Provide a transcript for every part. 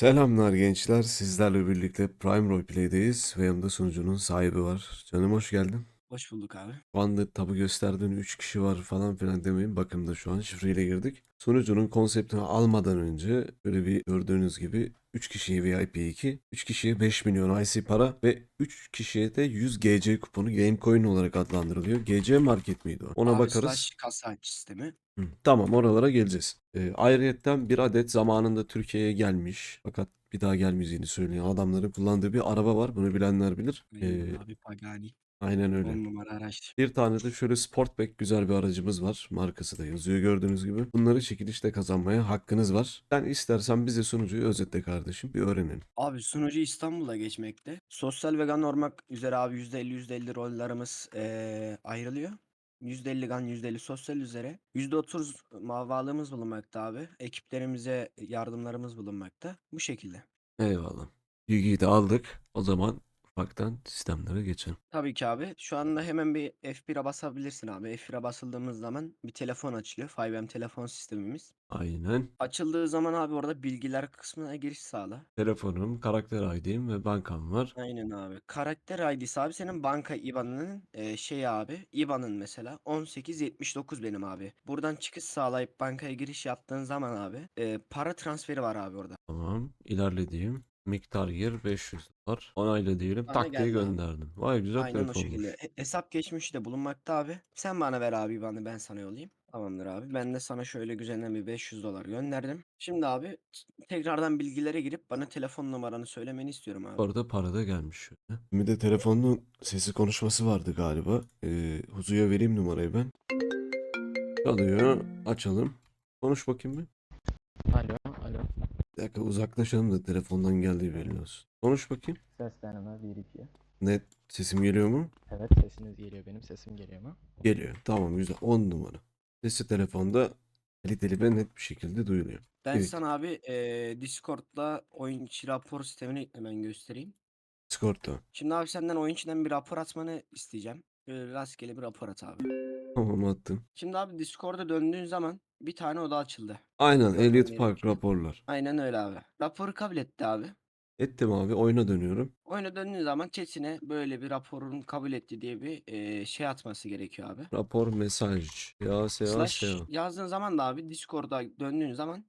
Selamlar gençler. Sizlerle birlikte Prime Roleplay'deyiz ve yanımda sunucunun sahibi var. Canım hoş geldin. Hoş bulduk abi. Anda tabu gösterdiğin 3 kişi var falan filan demeyin. Bakın da şu an şifreyle girdik. Sunucunun konseptini almadan önce böyle bir gördüğünüz gibi 3 kişiye VIP 2, 3 kişiye 5 milyon IC para ve 3 kişiye de 100 GC kuponu Gamecoin olarak adlandırılıyor. GC market miydi o? Ona abi bakarız. kasa sistemi. Hı, Tamam oralara geleceğiz. Ee, ayrıyetten bir adet zamanında Türkiye'ye gelmiş fakat bir daha gelmeyeceğini söyleyen adamların kullandığı bir araba var. Bunu bilenler bilir. Ee, abi Pagani. Aynen 10 öyle. numara araç. Bir tane de şöyle Sportback güzel bir aracımız var. Markası da yazıyor gördüğünüz gibi. Bunları çekilişte kazanmaya hakkınız var. Sen istersen bize sunucuyu özetle kardeşim bir öğrenelim. Abi sunucu İstanbul'a geçmekte. Sosyal vegan olmak üzere abi %50 %50 rollerimiz eee, ayrılıyor. %50 gan %50 sosyal üzere. %30 mavalığımız bulunmakta abi. Ekiplerimize yardımlarımız bulunmakta. Bu şekilde. Eyvallah. Bilgiyi de aldık. O zaman ufaktan sistemlere geçelim. Tabii ki abi. Şu anda hemen bir F1'e basabilirsin abi. F1'e basıldığımız zaman bir telefon açılıyor. 5M telefon sistemimiz. Aynen. Açıldığı zaman abi orada bilgiler kısmına giriş sağla. Telefonum, karakter ID'm ve bankam var. Aynen abi. Karakter ID'si abi senin banka IBAN'ının e, şey abi. IBAN'ın mesela 1879 benim abi. Buradan çıkış sağlayıp bankaya giriş yaptığın zaman abi e, para transferi var abi orada. Tamam. ilerlediğim miktar yer 500 var. Onayla diyelim. Bana Tak diye geldi abi. gönderdim. Vay güzel Aynen o telefonmuş. şekilde. He- Hesap geçmişi de bulunmakta abi. Sen bana ver abi IBAN'ı ben sana yollayayım. Tamamdır abi. Ben de sana şöyle güzelden bir 500 dolar gönderdim. Şimdi abi t- tekrardan bilgilere girip bana telefon numaranı söylemeni istiyorum abi. Orada para da gelmiş şöyle. Şimdi de telefonun sesi konuşması vardı galiba. Ee, Huzu'ya vereyim numarayı ben. Çalıyor. Açalım. Konuş bakayım bir. Bir dakika uzaklaşalım da telefondan geldiği belli olsun. Konuş bakayım. Ses deneme 1 2. Net sesim geliyor mu? Evet, sesiniz geliyor. Benim sesim geliyor mu? Geliyor. Tamam güzel. 10 numara. Sesi telefonda kaliteli ve net bir şekilde duyuluyor. Ben Evet. sana abi eee, Discord'da oyun içi rapor sistemini hemen göstereyim. Discord'da. Şimdi abi senden oyun içinden bir rapor atmanı isteyeceğim. Böyle rastgele bir rapor at abi. Tamam attım. Şimdi abi Discord'a döndüğün zaman bir tane oda açıldı. Aynen Gördüğün Elliot Park gideceğim. raporlar. Aynen öyle abi. Raporu kabul etti abi. Ettim abi oyuna dönüyorum. Oyuna döndüğün zaman chatine böyle bir raporun kabul etti diye bir eee, şey atması gerekiyor abi. Rapor mesaj. Ya ya Slash ya. yazdığın zaman da abi Discord'a döndüğün zaman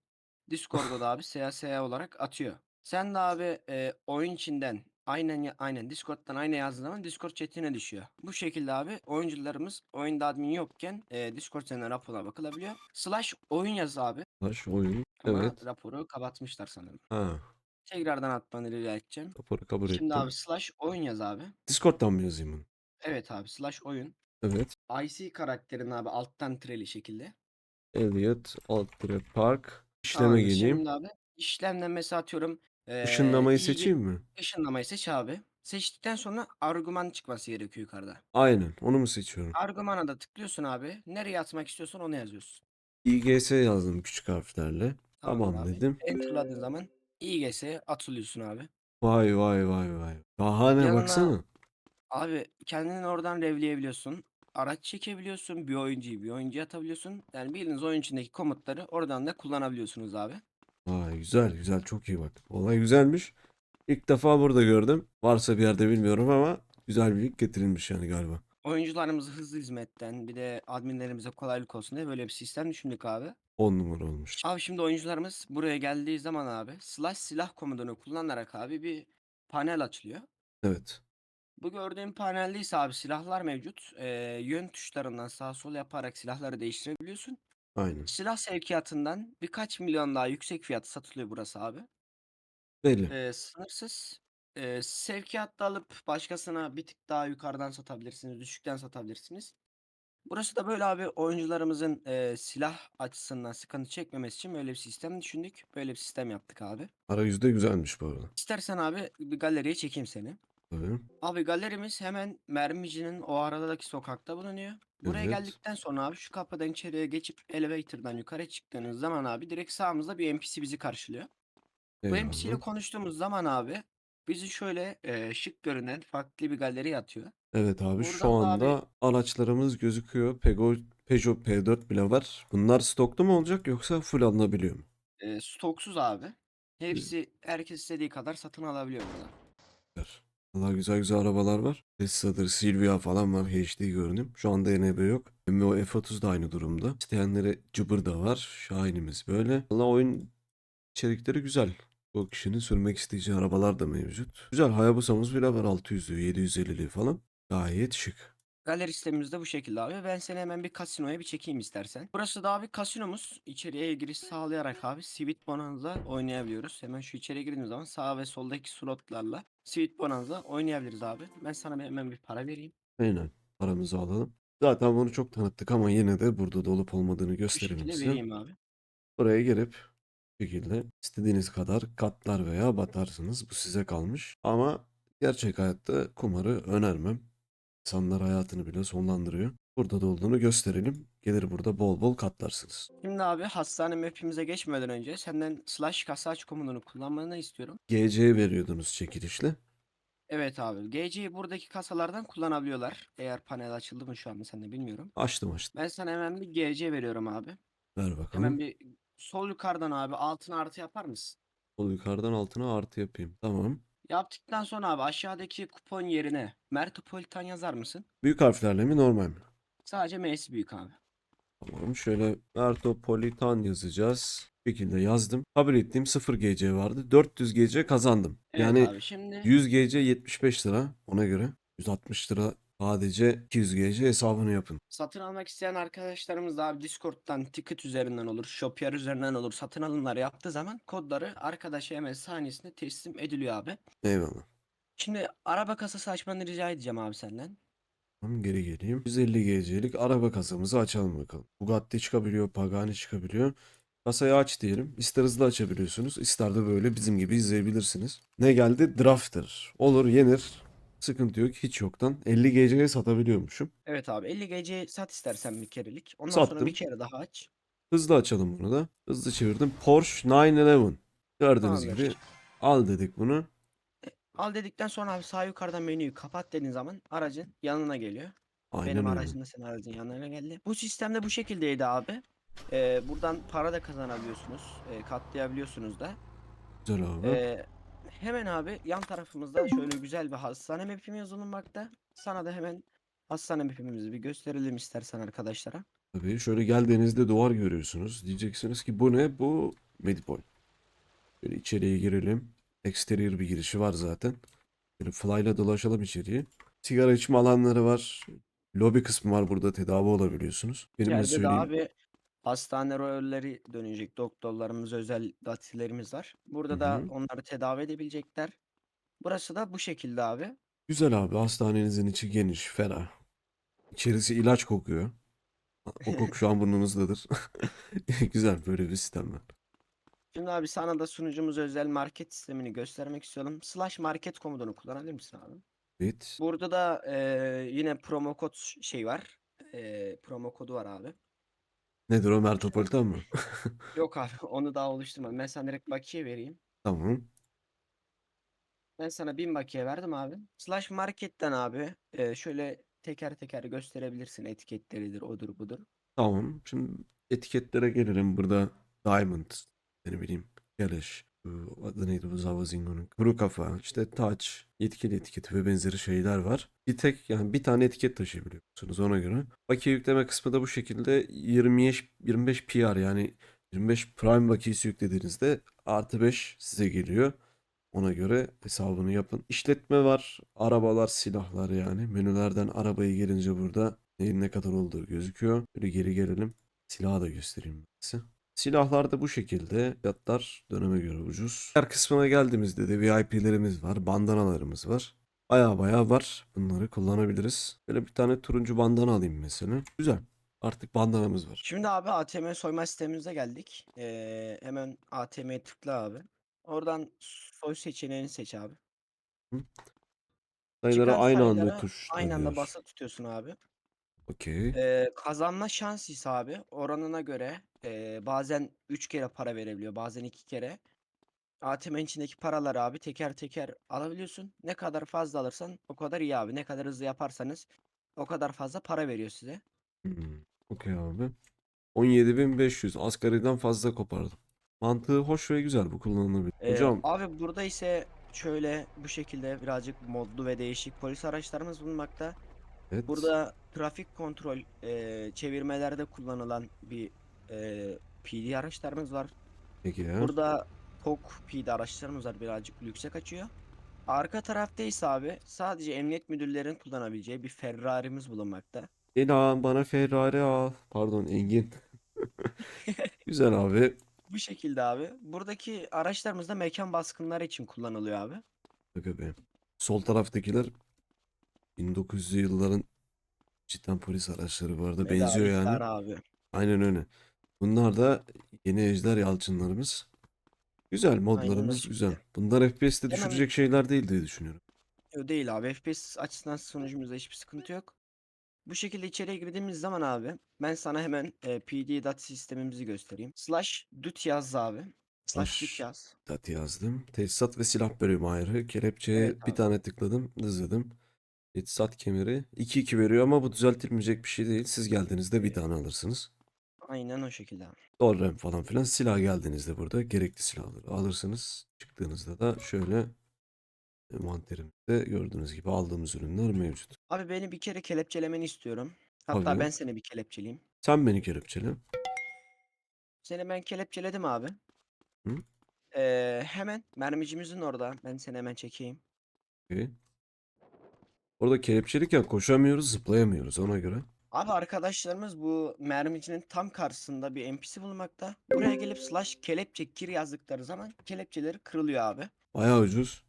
Discord'da da abi SYS olarak atıyor. Sen de abi e, oyun içinden aynen ya- aynen Discord'dan aynı yazdığın zaman Discord chatine düşüyor. Bu şekilde abi oyuncularımız oyunda admin yokken e, Discord senden raporuna bakılabiliyor. Slash oyun yaz abi. Slash oyun. Ama Evet. raporu kapatmışlar sanırım. Ha. Tekrardan atmanı rica edeceğim. Raporu kabul Şimdi ettim. abi slash oyun yaz abi. Discord'dan mı yazayım bunu? Evet abi slash oyun. Evet. IC karakterin abi alttan treli şekilde. Elliot Altre Park. İşleme Tamamdır. geleyim. Şimdi abi işlemden mesela atıyorum. Eee, Işınlamayı seçeyim mi? Işınlamayı seç abi. Seçtikten sonra argüman çıkması gerekiyor yukarıda. Aynen. Onu mu seçiyorum? Argümana da tıklıyorsun abi. Nereye atmak istiyorsan onu yazıyorsun. İGS yazdım küçük harflerle. Tamamdır Tamam abi. dedim. Enter'ladığın zaman İGS'ye atılıyorsun abi. Vay vay vay vay. Bahane Yanına- baksana. Abi kendini oradan revleyebiliyorsun. Araç çekebiliyorsun. Bir oyuncuyu bir oyuncuya atabiliyorsun. Yani bildiğiniz oyun içindeki komutları oradan da kullanabiliyorsunuz abi. Vay güzel güzel çok iyi bak. Olay güzelmiş. İlk defa burada gördüm. Varsa bir yerde bilmiyorum ama güzel bir link getirilmiş yani galiba. Oyuncularımızı hızlı hizmetten bir de adminlerimize kolaylık olsun diye böyle bir sistem düşündük abi. 10 numara olmuş. Abi şimdi oyuncularımız buraya geldiği zaman abi slash silah komutunu kullanarak abi bir panel açılıyor. Evet. Bu gördüğüm panelde ise abi silahlar mevcut. Ee, yön tuşlarından sağ sol yaparak silahları değiştirebiliyorsun. Aynen. Silah sevkiyatından birkaç milyon daha yüksek fiyat satılıyor burası abi. Belli. Ee, sınırsız. Ee, sevkiyatta alıp başkasına bir tık daha yukarıdan satabilirsiniz, düşükten satabilirsiniz. Burası da böyle abi oyuncularımızın e, silah açısından sıkıntı çekmemesi için böyle bir sistem düşündük. Böyle bir sistem yaptık abi. Arayüzü de güzelmiş bu arada. İstersen abi bir galeriye çekeyim seni. Tabii. Abi galerimiz hemen Mermici'nin o aradaki sokakta bulunuyor. Buraya Evet. geldikten sonra abi şu kapıdan içeriye geçip elevator'dan yukarı çıktığınız zaman abi direkt sağımızda bir NPC bizi karşılıyor. Bu NPC ile Eyvallah. konuştuğumuz zaman abi bizi şöyle e, şık görünen farklı bir galeriye atıyor. Evet abi şu Buradan da abi- anda araçlarımız gözüküyor. Peugeot, Peugeot P4 bile var. Bunlar stoklu mu olacak yoksa full alınabiliyor mu? E, stoksuz abi. Hepsi herkes istediği kadar satın alabiliyor burada. Süper. Valla güzel güzel arabalar var. Tesla'dır, Silvia falan var. HD görünüm. Şu anda NB yok. BMW F30 da aynı durumda. İsteyenlere Cıbır da var. Şahinimiz böyle. Valla oyun içerikleri güzel. O kişinin sürmek isteyeceği arabalar da mevcut. Güzel Hayabusa'mız bile var 600'lü, 750'li falan. Gayet şık. Galeri sistemimiz de bu şekilde abi. Ben seni hemen bir kasinoya bir çekeyim istersen. Burası da abi kasinomuz. İçeriye giriş sağlayarak abi Sweet Bonanza oynayabiliyoruz. Hemen şu içeriye girdiğimiz zaman sağ ve soldaki slotlarla Sweet Bonanza oynayabiliriz abi. Ben sana bir- hemen bir para vereyim. Aynen. Paramızı alalım. Zaten bunu çok tanıttık ama yine de burada da olup olmadığını Bu gösterelim şekilde size. vereyim abi. Buraya girip bu şekilde istediğiniz kadar katlar veya batarsınız. Bu size kalmış. Ama gerçek hayatta kumarı önermem. İnsanlar hayatını bile sonlandırıyor. Burada da olduğunu gösterelim. Gelir burada bol bol katlarsınız. Şimdi abi hastane map'imize geçmeden önce senden slash kasa aç komutunu kullanmanı istiyorum. GC veriyordunuz çekilişle. Evet abi. GC'yi buradaki kasalardan kullanabiliyorlar. Eğer panel açıldı mı şu an sen de bilmiyorum. Açtım açtım. Ben sana hemen bir GC veriyorum abi. Ver Hemen bakalım. bir sol yukarıdan abi altına artı yapar mısın? Sol yukarıdan altına artı yapayım. Tamam. Yaptıktan sonra abi aşağıdaki kupon yerine Mertopolitan yazar mısın? Büyük harflerle mi normal mi? Sadece M'si büyük abi. Tamam. Şöyle Mertopolitan yazacağız. Bu şekilde yazdım. Kabul ettiğim 0 GC vardı. 400 GC kazandım. Evet Yani abi şimdi 100 GC 75 lira ona göre. 160 lira sadece 200 GC hesabını yapın. satın almak isteyen arkadaşlarımız da abi Discord'dan ticket üzerinden olur, Shopier üzerinden olur satın alımlar yaptığı zaman kodları arkadaşa hemen saniyesinde teslim ediliyor abi. Eyvallah. Şimdi araba kasası açmanı rica edeceğim abi senden. Tamam geri geleyim. 150 GC'lik araba kasamızı açalım bakalım. Bugatti çıkabiliyor, Pagani çıkabiliyor. Kasayı aç diyelim. İster hızlı açabiliyorsunuz, ister de böyle bizim gibi izleyebilirsiniz. Ne geldi? Drafter. Olur, yenir. Sıkıntı yok, hiç yoktan. 50 GC'ye satabiliyormuşum. Evet abi 50 GC sat istersen bir kerelik. Ondan Sattım. sonra bir kere daha aç. Hızlı açalım bunu da. Hızlı çevirdim. Porsche 911. Gördüğünüz Tamamdır. gibi al dedik bunu. Al dedikten sonra abi sağ yukarıdan menüyü kapat dediğin zaman aracın yanına geliyor. Aynen Benim öyle. aracım da senin aracın yanına geldi. Bu sistemde bu şekildeydi abi. Ee, buradan para da kazanabiliyorsunuz. e, katlayabiliyorsunuz da. Güzel abi. Ee, hemen abi yan tarafımızda şöyle güzel bir hastane map'imiz bulunmakta. Sana da hemen hastane map'imizi bir gösterelim istersen arkadaşlara. Tabii şöyle geldiğinizde duvar görüyorsunuz. Diyeceksiniz ki bu ne? Bu Medipol. Böyle içeriye girelim. Exterior bir girişi var zaten. Böyle fly'la dolaşalım içeriye. Sigara içme alanları var. Lobi kısmı var burada tedavi olabiliyorsunuz. Benim de söyleyeyim. abi hastane rolleri dönecek. Doktorlarımız, özel datilerimiz var. Burada Hı da hı. onları tedavi edebilecekler. Burası da bu şekilde abi. Güzel abi. Hastanenizin içi geniş, ferah. İçerisi ilaç kokuyor. O koku şu an burnunuzdadır. Güzel böyle bir sistem var. Şimdi abi sana da sunucumuz özel market sistemini göstermek istiyorum. Slash market komutunu kullanabilir misin abi? Evet. Burada da eee, yine promo kod şey var. Eee, promo kodu var abi. Nedir o Mertopolitan mı? Yok abi onu daha oluşturmadım. Ben sana direkt bakiye vereyim. Tamam. Ben sana 1000 bakiye verdim abi. Slash marketten abi eee, şöyle teker teker gösterebilirsin. Etiketleridir, odur budur. Tamam. Şimdi etiketlere gelelim. Burada Diamond, ne bileyim, bu adı neydi bu Zavazingo'nun? Kuru kafa, işte Touch, yetkili etiketi ve benzeri şeyler var. Bir tek yani bir tane etiket taşıyabiliyorsunuz ona göre. Bakiye yükleme kısmı da bu şekilde 25 25 PR yani 25 Prime bakiyesi yüklediğinizde artı 5 size geliyor. Ona göre hesabını yapın. İşletme var. Arabalar, silahlar yani. Menülerden arabaya gelince burada neyin ne kadar olduğu gözüküyor. Böyle geri gelelim. Silahı da göstereyim size. Silahlar da bu şekilde. Fiyatlar döneme göre ucuz. Her kısmına geldiğimizde de VIP'lerimiz var. Bandanalarımız var. Baya baya var. Bunları kullanabiliriz. Böyle bir tane turuncu bandana alayım mesela. Güzel. Artık bandanamız var. Şimdi abi ATM soyma sistemimize geldik. Eee, hemen ATM'ye tıkla abi. Oradan soy seçeneğini seç abi. Sayıları Çıkan aynı anda sayılara tuş. Aynı anda basılı tutuyorsun abi. Okey. Ee, kazanma şansı ise abi oranına göre e, bazen 3 kere para verebiliyor bazen 2 kere. ATM'nin içindeki paraları abi teker teker alabiliyorsun. Ne kadar fazla alırsan o kadar iyi abi. Ne kadar hızlı yaparsanız o kadar fazla para veriyor size. Hmm, Okey abi. 17.500 asgariden fazla kopardım. Mantığı hoş ve güzel bu kullanılabilir. Ee, Hocam abi burada ise şöyle bu şekilde birazcık modlu ve değişik polis araçlarımız bulunmakta. Evet. Burada trafik kontrol e, çevirmelerde kullanılan bir e, PD araçlarımız var. Peki ya. Burada TOG PD araçlarımız var birazcık lükse kaçıyor. Arka tarafta ise abi sadece emniyet müdürlerinin kullanabileceği bir Ferrari'miz bulunmakta. İlhan bana Ferrari al. Pardon Engin. Güzel abi. Bu şekilde abi. Buradaki araçlarımız da mekan baskınları için kullanılıyor abi. Be. Sol taraftakiler 1900'lü yılların cidden polis araçları bu arada benziyor yani. Abi. Aynen öyle. Bunlar da yeni Ejder Yalçınlarımız. Güzel modlarımız şekilde. güzel. Bunlar FPS'te Hemen- düşürecek şeyler değil diye düşünüyorum. Yo, Değil abi. FPS açısından sonucumuzda hiçbir sıkıntı yok. Bu şekilde içeriye girdiğimiz zaman abi ben sana hemen e, PD dot sistemimizi göstereyim. Slash dut yaz abi. Slash Slash dut yaz. Dat yazdım. Tesisat ve silah bölümü ayrı. Kelepçeye Evet bir abi. tane tıkladım. Hızladım. Tesisat kemeri 2-2 veriyor ama bu düzeltilmeyecek bir şey değil. Siz geldiğinizde bir tane alırsınız. Aynen o şekilde RAM falan filan. Silah geldiğinizde burada gerekli silahları alırsınız. Çıktığınızda da şöyle envanterimizde gördüğünüz gibi aldığımız ürünler mevcut. Abi beni bir kere kelepçelemeni istiyorum. Hatta Tabii. ben seni bir kelepçeleyeyim. Sen beni kelepçele. Seni ben kelepçeledim abi. Hı? Ee, hemen mermicimizin orada. Ben seni hemen çekeyim. Okey. Orada kelepçeliyken koşamıyoruz, zıplayamıyoruz ona göre. Abi arkadaşlarımız bu mermicinin tam karşısında bir NPC bulunmakta. Buraya gelip slash kelepçe gir yazdıkları zaman kelepçeleri kırılıyor abi. Bayağı ucuz.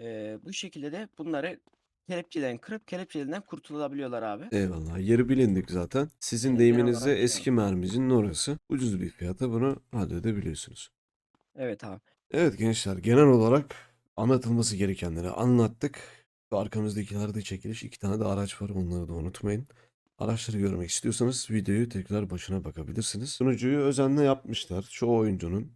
Ee, bu şekilde de bunları kelepçeden kırıp kelepçelerinden kurtulabiliyorlar abi. Eyvallah. Yeri bilindik zaten. Sizin Evet, genel deyiminizde olarak eski mermicinin orası. Ucuz bir fiyata bunu halledebiliyorsunuz. Evet abi. Evet gençler genel olarak anlatılması gerekenleri anlattık. Şu arkamızdakilerde çekiliş iki tane de araç var onları da unutmayın. Araçları görmek istiyorsanız videoyu tekrar başına bakabilirsiniz. Sunucuyu özenle yapmışlar. Çoğu oyuncunun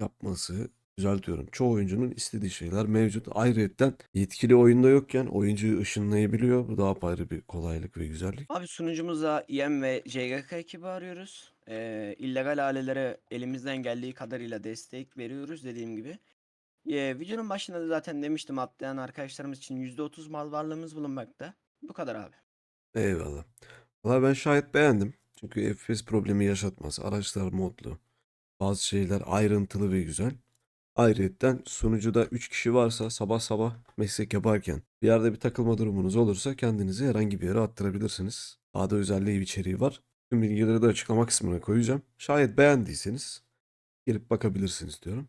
yapması düzeltiyorum. Çoğu oyuncunun istediği şeyler mevcut. Ayrıca yetkili oyunda yokken oyuncuyu ışınlayabiliyor. Bu daha apayrı bir kolaylık ve güzellik. Abi sunucumuza IM ve JGK ekibi arıyoruz. Ee, illegal ailelere elimizden geldiği kadarıyla destek veriyoruz dediğim gibi. Ee, videonun başında da zaten demiştim atlayan arkadaşlarımız için %30 mal varlığımız bulunmakta. Bu kadar abi. Eyvallah. Valla ben şayet beğendim. Çünkü FPS problemi yaşatmaz. Araçlar modlu. Bazı şeyler ayrıntılı ve güzel. Ayrıyetten sunucuda 3 kişi varsa sabah sabah meslek yaparken bir yerde bir takılma durumunuz olursa kendinizi herhangi bir yere attırabilirsiniz. Daha da özelliği bir içeriği var. Tüm bilgileri de açıklama kısmına koyacağım. Şayet beğendiyseniz gelip bakabilirsiniz diyorum.